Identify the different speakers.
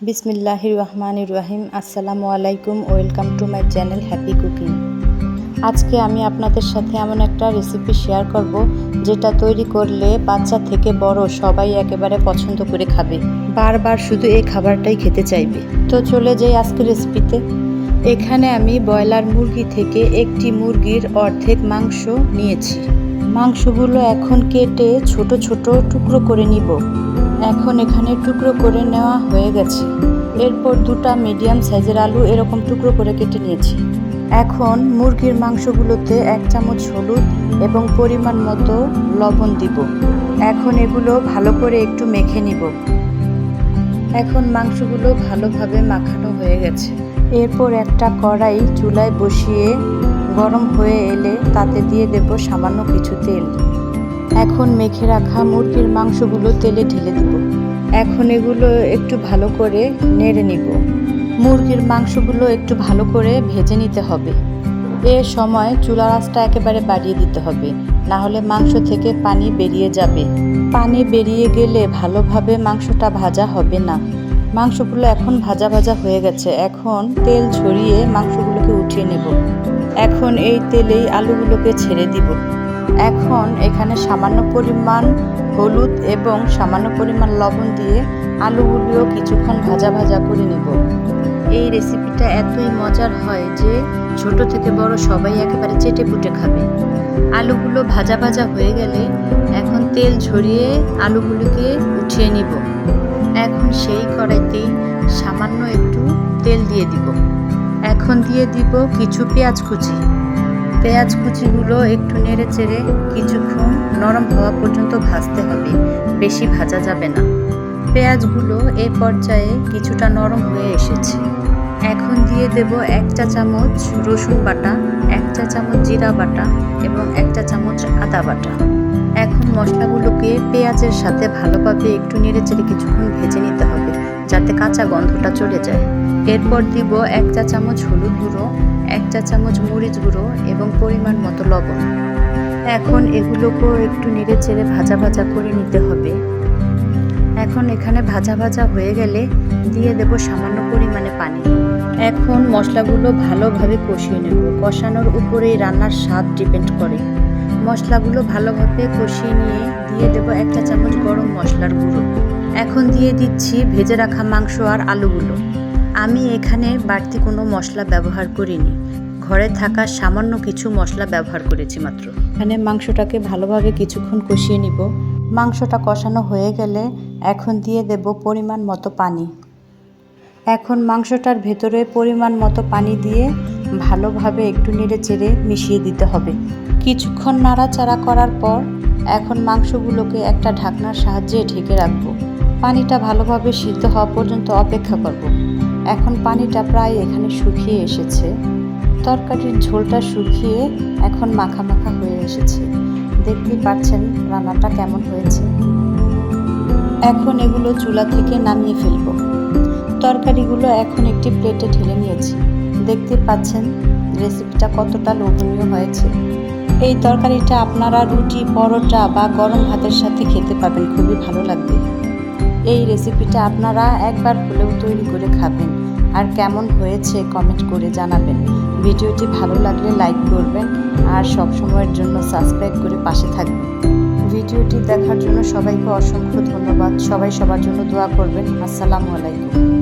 Speaker 1: বিসমিল্লাহির রহমানির রহিম। আসসালামু আলাইকুম। Welcome to my channel happy cooking. আজকে আমি আপনাদের সাথে এমন একটা রেসিপি শেয়ার করব যেটা তৈরি করলে বাচ্চা থেকে বড় সবাই একেবারে পছন্দ করে খাবে। বারবার শুধু এই খাবারটাই খেতে চাইবে। তো চলে যাই আজকের রেসিপিতে। এখানে আমি ব্রয়লার মুরগি থেকে একটি মুরগির অর্ধেক মাংস নিয়েছি। মাংসগুলো এখন কেটে ছোট ছোট টুকরো করে নিব। এখন এখানে টুকরো করে নেওয়া হয়ে গেছে। এরপর দুটা মিডিয়াম সাইজের আলু এরকম টুকরো করে কেটে নিয়েছি। এখন মুরগির মাংসগুলোতে এক চামচ হলুদ এবং পরিমাণ মতো লবণ দিব। এখন এগুলো ভালো করে একটু মেখে নিব। এখন মাংসগুলো ভালোভাবে মাখানো হয়ে গেছে। এরপর একটা কড়াই চুলায় বসিয়ে গরম হয়ে এলে তাতে দিয়ে দেব সামান্য কিছু তেল। এখন মেখে রাখা মুরগির মাংসগুলো তেলে ঢেলে দিব। এখন এগুলো একটু ভালো করে নেড়ে নিব। মুরগির মাংসগুলো একটু ভালো করে ভেজে নিতে হবে। এ সময় চুলার আঁচটা একেবারে বাড়িয়ে দিতে হবে না হলে মাংস থেকে পানি বেরিয়ে যাবে। পানি বেরিয়ে গেলে ভালোভাবে মাংসটা ভাজা হবে না। মাংসগুলো এখন ভাজা ভাজা হয়ে গেছে, এখন তেল ছড়িয়ে মাংসগুলোকে উঠিয়ে নেব। এখন এই তেলেই আলুগুলোকে ছেড়ে দিব। এখন এখানে সামান্য পরিমাণ হলুদ এবং সামান্য পরিমাণ লবণ দিয়ে আলুগুলিও কিছুক্ষণ ভাজা ভাজা করে নেব। এই রেসিপিটা এতই মজার হয় যে ছোট থেকে বড় সবাই একেবারে চেটে পুটে খাবে। আলুগুলো ভাজা ভাজা হয়ে গেলে এখন তেল ঝরিয়ে আলুগুলোকে উঠিয়ে নিব। এখন সেই কড়াইতেই সামান্য একটু তেল দিয়ে দিব। এখন দিয়ে দিব কিছু পেঁয়াজ কুচি। পেঁয়াজ কুচিগুলো একটু নেড়ে চেড়ে কিছুক্ষণ নরম হওয়া পর্যন্ত ভাজতে হবে। বেশি ভাজা যাবে না। পেঁয়াজগুলো এ পর্যায়ে কিছুটা নরম হয়ে এসেছে। এখন দিয়ে দেব এক চা চামচ রসুন বাটা, এক চা চামচ জিরা বাটা এবং এক চা চামচ আদা বাটা। এখন মশলাগুলোকে পেঁয়াজের সাথে ভালোভাবে একটু নেড়ে চেড়ে কিছুক্ষণ ভেজে নিতে হবে, যাতে কাঁচা গন্ধটা চলে যায়। এরপর দিব এক চা চামচ হলুদ গুঁড়ো এক চা চামচ মরিচ গুঁড়ো এবং পরিমাণ মতো লবণ। এখন এগুলোকেও একটু নেড়ে চেড়ে ভাজা ভাজা করে নিতে হবে। এখন এখানে ভাজা ভাজা হয়ে গেলে দিয়ে দেব সামান্য পরিমাণে পানি। এখন মশলাগুলো ভালোভাবে কষিয়ে নেব। কষানোর উপরেই রান্নার স্বাদ ডিপেন্ড করে। মশলাগুলো ভালোভাবে কষিয়ে নিয়ে দিয়ে দেব একটা চামচ গরম মশলার গুঁড়ো। এখন দিয়ে দিচ্ছি ভেজে রাখা মাংস আর আলুগুলো। আমি এখানে বাড়তি কোনো মশলা ব্যবহার করিনি। ঘরে থাকা সামান্য কিছু মশলা ব্যবহার করেছি মাত্র। এখানে মাংসটাকে ভালোভাবে কিছুক্ষণ কষিয়ে নিব। মাংসটা কষানো হয়ে গেলে এখন দিয়ে দেব পরিমাণ মতো পানি। এখন মাংসটার ভেতরে পরিমাণ মতো পানি দিয়ে ভালোভাবে একটু নেড়ে চেড়ে মিশিয়ে দিতে হবে। কিছুক্ষণ নাড়াচাড়া করার পর এখন মাংসগুলোকে একটা ঢাকনার সাহায্যে ঢেকে রাখব। পানিটা ভালোভাবে সিদ্ধ হওয়া পর্যন্ত অপেক্ষা করব। এখন পানিটা প্রায় এখানে শুকিয়ে এসেছে। তরকারির ঝোলটা শুকিয়ে এখন মাখা মাখা হয়ে এসেছে। দেখতেই পাচ্ছেন রান্নাটা কেমন হয়েছে। এখন এগুলো চুলা থেকে নামিয়ে ফেলব। তরকারিগুলো এখন একটি প্লেটে ঢেলে নিয়েছি। দেখতে পাচ্ছেন রেসিপিটা কতটা লোভনীয় হয়েছে। এই তরকারিটা আপনারা রুটি, পরোটা বা গরম ভাতের সাথে খেতে পাবেন খুবই ভালো লাগবে। এই রেসিপিটা আপনারা একবার হলেও তৈরি করে খাবেন। আর কেমন হয়েছে কমেন্ট করে জানাবেন। ভিডিওটি ভালো লাগলে লাইক করবেন আর সব সময়ের জন্য সাবস্ক্রাইব করে পাশে থাকবেন। ভিডিওটি দেখার জন্য সবাইকে অসংখ্য ধন্যবাদ। সবাই সবার জন্য দোয়া করবেন। আসসালামু আলাইকুম।